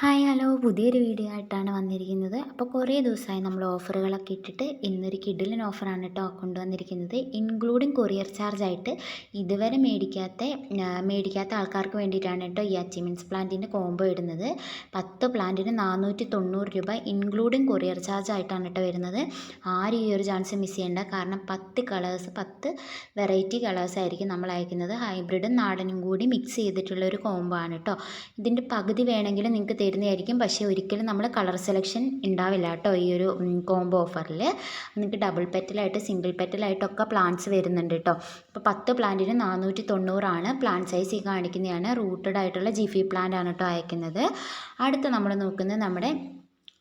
Hi hello. പുതിയൊരു video ആയിട്ടാണ് വന്നിരിക്കുന്നത്. അപ്പോൾ കുറേ ദിവസമായി നമ്മൾ ഓഫറുകളൊക്കെ ഇട്ടിട്ട് ഇന്നൊരു കിഡിലിൻ ഓഫറാണ് കേട്ടോ കൊണ്ടുവന്നിരിക്കുന്നത്. ഇൻക്ലൂഡിങ് കൊറിയർ ചാർജ് ആയിട്ട് ഇതുവരെ മേടിക്കാത്ത മേടിക്കാത്ത ആൾക്കാർക്ക് വേണ്ടിയിട്ടാണ് കേട്ടോ ഈ അച്ചീവ്മെന്റ്സ് പ്ലാന്റിന്റെ കോംബോ ഇടുന്നത്. പത്ത് പ്ലാന്റിന് നാനൂറ്റി തൊണ്ണൂറ് രൂപ ഇൻക്ലൂഡിങ് കൊറിയർ ചാർജ് ആയിട്ടാണ് കേട്ടോ വരുന്നത്. ആരും ഈ ഒരു ചാൻസ് മിസ് ചെയ്യേണ്ട. കാരണം പത്ത് കളേഴ്സ് പത്ത് വെറൈറ്റി കളേഴ്സ് ആയിരിക്കും നമ്മൾ അയക്കുന്നത്. ഹൈബ്രിഡും നാടനും കൂടി മിക്സ് ചെയ്തിട്ടുള്ള ഒരു കോംബോ ആണ് കേട്ടോ. ഇതിന്റെ പകുതി വേണമെങ്കിലും നിങ്ങൾക്ക് തരുന്നതായിരിക്കും പക്ഷേ ഒരിക്കലും നമ്മൾ കളർ സെലക്ഷൻ ഉണ്ടാവില്ല കേട്ടോ ഈ ഒരു കോംബോ ഓഫറിൽ നിങ്ങൾക്ക് ഡബിൾ പെറ്റലായിട്ട് സിംഗിൾ പെറ്റലായിട്ടൊക്കെ പ്ലാന്റ്സ് വരുന്നുണ്ട് കേട്ടോ. ഇപ്പോൾ പത്ത് പ്ലാന്റിന് നാനൂറ്റി തൊണ്ണൂറാണ് പ്ലാന്റ് സൈസ് ഈ കാണിക്കുന്നതാണ്. റൂട്ടഡ് ആയിട്ടുള്ള ജിഫി പ്ലാന്റ് ആണ് കേട്ടോ അയക്കുന്നത്. അടുത്ത് നമ്മൾ നോക്കുന്നത് നമ്മുടെ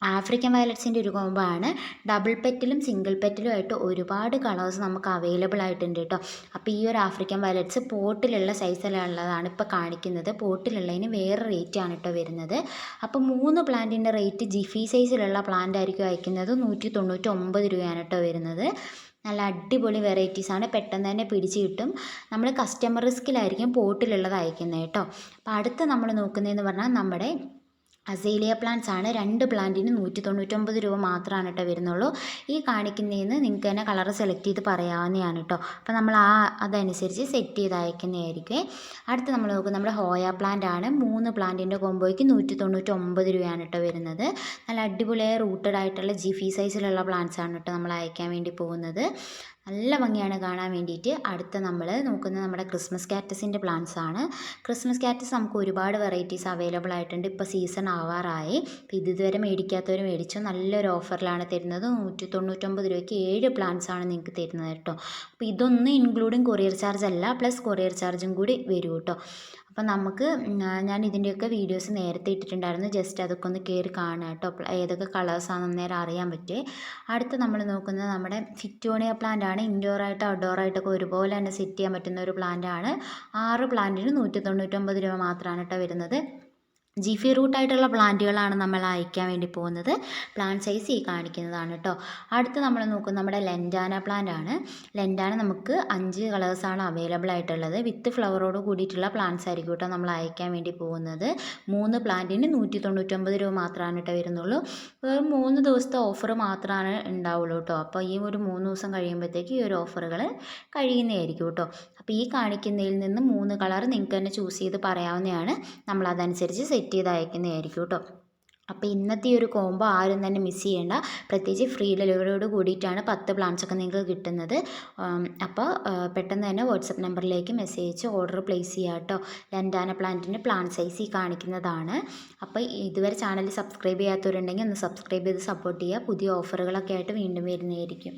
ആഫ്രിക്കൻ വയലറ്റ്സിന്റെ ഒരു കോംബോ ആണ് ഡബിൾ പെറ്റിലും സിംഗിൾ പെറ്റിലും ആയിട്ട് ഒരുപാട് കളേഴ്സ് നമുക്ക് അവൈലബിൾ ആയിട്ടുണ്ട് കേട്ടോ അപ്പോൾ ഈ ഒരു ആഫ്രിക്കൻ വയലറ്റ്സ് പോട്ടിലുള്ള സൈസിലുള്ളതാണ് ഇപ്പോൾ കാണിക്കുന്നത്. പോട്ടിലുള്ളതിന് വേറെ റേറ്റ് ആണ് കേട്ടോ വരുന്നത്. അപ്പോൾ മൂന്ന് പ്ലാന്റിന്റെ റേറ്റ് ജിഫി സൈസിലുള്ള പ്ലാന്റ് ആയിരിക്കും അയക്കുന്നത്. നൂറ്റി തൊണ്ണൂറ്റി ഒമ്പത് രൂപയാണ് കേട്ടോ വരുന്നത്. നല്ല അടിപൊളി വെറൈറ്റീസ് ആണ്. പെട്ടെന്ന് തന്നെ പിടിച്ച് കിട്ടും. നമ്മൾ കസ്റ്റമർ റിസ്കിലായിരിക്കും പോട്ടിലുള്ളത് അയക്കുന്നത് കേട്ടോ അപ്പോൾ അടുത്ത് നമ്മൾ നോക്കുന്നതെന്ന് പറഞ്ഞാൽ നമ്മുടെ അസേലിയ പ്ലാന്റ്സ് ആണ്. രണ്ട് പ്ലാന്റിന് നൂറ്റി തൊണ്ണൂറ്റൊമ്പത് രൂപ മാത്രമാണ് കേട്ടോ വരുന്നുള്ളൂ. ഈ കാണിക്കുന്നതിന് നിങ്ങൾക്ക് തന്നെ കളർ സെലക്ട് ചെയ്ത് പറയാവുന്നതാണ് കേട്ടോ. അപ്പോൾ നമ്മൾ ആ അതനുസരിച്ച് സെറ്റ് ചെയ്ത് അയക്കുന്നതായിരിക്കും അടുത്ത് നമ്മൾ നോക്കും നമ്മുടെ ഹോയ പ്ലാന്റ് ആണ്. മൂന്ന് പ്ലാന്റിന്റെ കോമ്പോയ്ക്ക് നൂറ്റി തൊണ്ണൂറ്റൊമ്പത് രൂപയാണ് കേട്ടോ വരുന്നത്. നല്ല അടിപൊളിയായ റൂട്ടഡ് ആയിട്ടുള്ള ജിഫി സൈസിലുള്ള പ്ലാന്റ്സ് ആണ് കേട്ടോ നമ്മൾ അയക്കാൻ വേണ്ടി പോകുന്നത്. നല്ല ഭംഗിയാണ് കാണാൻ വേണ്ടിയിട്ട്. അടുത്ത നമ്മൾ നോക്കുന്നത് നമ്മുടെ ക്രിസ്മസ് കാറ്റസിന്റെ പ്ലാന്റ്സ് ആണ്. ക്രിസ്മസ് കാറ്റസ് നമുക്ക് ഒരുപാട് വെറൈറ്റീസ് അവൈലബിൾ ആയിട്ടുണ്ട്. ഇപ്പോൾ സീസൺ ആവാറായി. അപ്പോൾ ഇത് ഇതുവരെ മേടിക്കാത്തവർ മേടിച്ചു. നല്ലൊരു ഓഫറിലാണ് തരുന്നത്. നൂറ്റി തൊണ്ണൂറ്റൊമ്പത് രൂപയ്ക്ക് ഏഴ് പ്ലാന്റ്സ് ആണ് നിങ്ങൾക്ക് തരുന്നത് കേട്ടോ. അപ്പോൾ ഇതൊന്നും ഇൻക്ലൂഡിങ് കൊറിയർ ചാർജ് അല്ല. പ്ലസ് കൊറിയർ ചാർജും കൂടി വരും കേട്ടോ. അപ്പോൾ നമുക്ക് ഞാൻ ഇതിന്റെയൊക്കെ വീഡിയോസ് നേരത്തെ ഇട്ടിട്ടുണ്ടായിരുന്നു. ജസ്റ്റ് അതൊക്കെ ഒന്ന് കയറി കാണുക കേട്ടോ. ഏതൊക്കെ കളേഴ്സാണെന്ന് നേരം അറിയാൻ പറ്റുമേ അടുത്ത് നമ്മൾ നോക്കുന്നത് നമ്മുടെ ഫിറ്റോണിയ പ്ലാന്റ് ആണ്. ഔട്ട്ഡോർ ആയിട്ടൊക്കെ ഒരുപോലെ തന്നെ സെറ്റ് ചെയ്യാൻ പറ്റുന്ന ഒരു പ്ലാന്റ് ആണ്. ആറ് പ്ലാന്റിന് നൂറ്റി തൊണ്ണൂറ്റൊമ്പത് രൂപ മാത്രമാണ് കേട്ടോ വരുന്നത്. ജിഫി റൂട്ടായിട്ടുള്ള പ്ലാന്റുകളാണ് നമ്മൾ അയക്കാൻ വേണ്ടി പോകുന്നത്. പ്ലാന്റ് സൈസ് ഈ കാണിക്കുന്നതാണ് കേട്ടോ അടുത്ത് നമ്മൾ നോക്കും നമ്മുടെ ലെൻഡാന പ്ലാന്റ് ആണ്. ലെൻഡാന നമുക്ക് അഞ്ച് കളേഴ്സാണ് അവൈലബിൾ ആയിട്ടുള്ളത്. വിത്ത് ഫ്ലവറോട് കൂടിയിട്ടുള്ള പ്ലാന്റ്സ് ആയിരിക്കും കേട്ടോ നമ്മൾ അയക്കാൻ വേണ്ടി പോകുന്നത്. മൂന്ന് പ്ലാന്റിന് നൂറ്റി തൊണ്ണൂറ്റൊമ്പത് രൂപ മാത്രമാണ് കേട്ടോ വരുന്നുള്ളൂ. വെറും മൂന്ന് ദിവസത്തെ ഓഫർ മാത്രമാണ് ഉണ്ടാവുള്ളൂ കേട്ടോ അപ്പോൾ ഈ ഒരു മൂന്ന് ദിവസം കഴിയുമ്പോഴത്തേക്ക് ഈ ഒരു ഓഫറുകൾ കഴിയുന്നതായിരിക്കും കേട്ടോ അപ്പോൾ ഈ കാണിക്കുന്നതിൽ നിന്ന് മൂന്ന് കളർ നിങ്ങൾക്ക് തന്നെ ചൂസ് ചെയ്ത് പറയാവുന്നതാണ്. നമ്മൾ അതനുസരിച്ച് സെറ്റ് സെറ്റ് ചെയ്ത് അയക്കുന്നതായിരിക്കും കേട്ടോ. അപ്പോൾ ഇന്നത്തെ ഈ ഒരു കോംബോ ആരും തന്നെ മിസ് ചെയ്യേണ്ട. പ്രത്യേകിച്ച് ഫ്രീ ഡെലിവറിയോട് കൂടിയിട്ടാണ് പത്ത് പ്ലാൻസ് ഒക്കെ നിങ്ങൾക്ക് കിട്ടുന്നത്. അപ്പോൾ പെട്ടെന്ന് തന്നെ വാട്സപ്പ് നമ്പറിലേക്ക് മെസ്സേജ് അയച്ച് ഓർഡർ പ്ലേസ് ചെയ്യുക കേട്ടോ. ലൻഡാന പ്ലാന്റിന്റെ പ്ലാൻ സൈസ് ഈ കാണിക്കുന്നതാണ്. അപ്പോൾ ഇതുവരെ ചാനൽ സബ്സ്ക്രൈബ് ചെയ്യാത്തവരുണ്ടെങ്കിൽ ഒന്ന് സബ്സ്ക്രൈബ് ചെയ്ത് സപ്പോർട്ട് ചെയ്യുക. പുതിയ ഓഫറുകളൊക്കെ ആയിട്ട് വീണ്ടും വരുന്നതായിരിക്കും.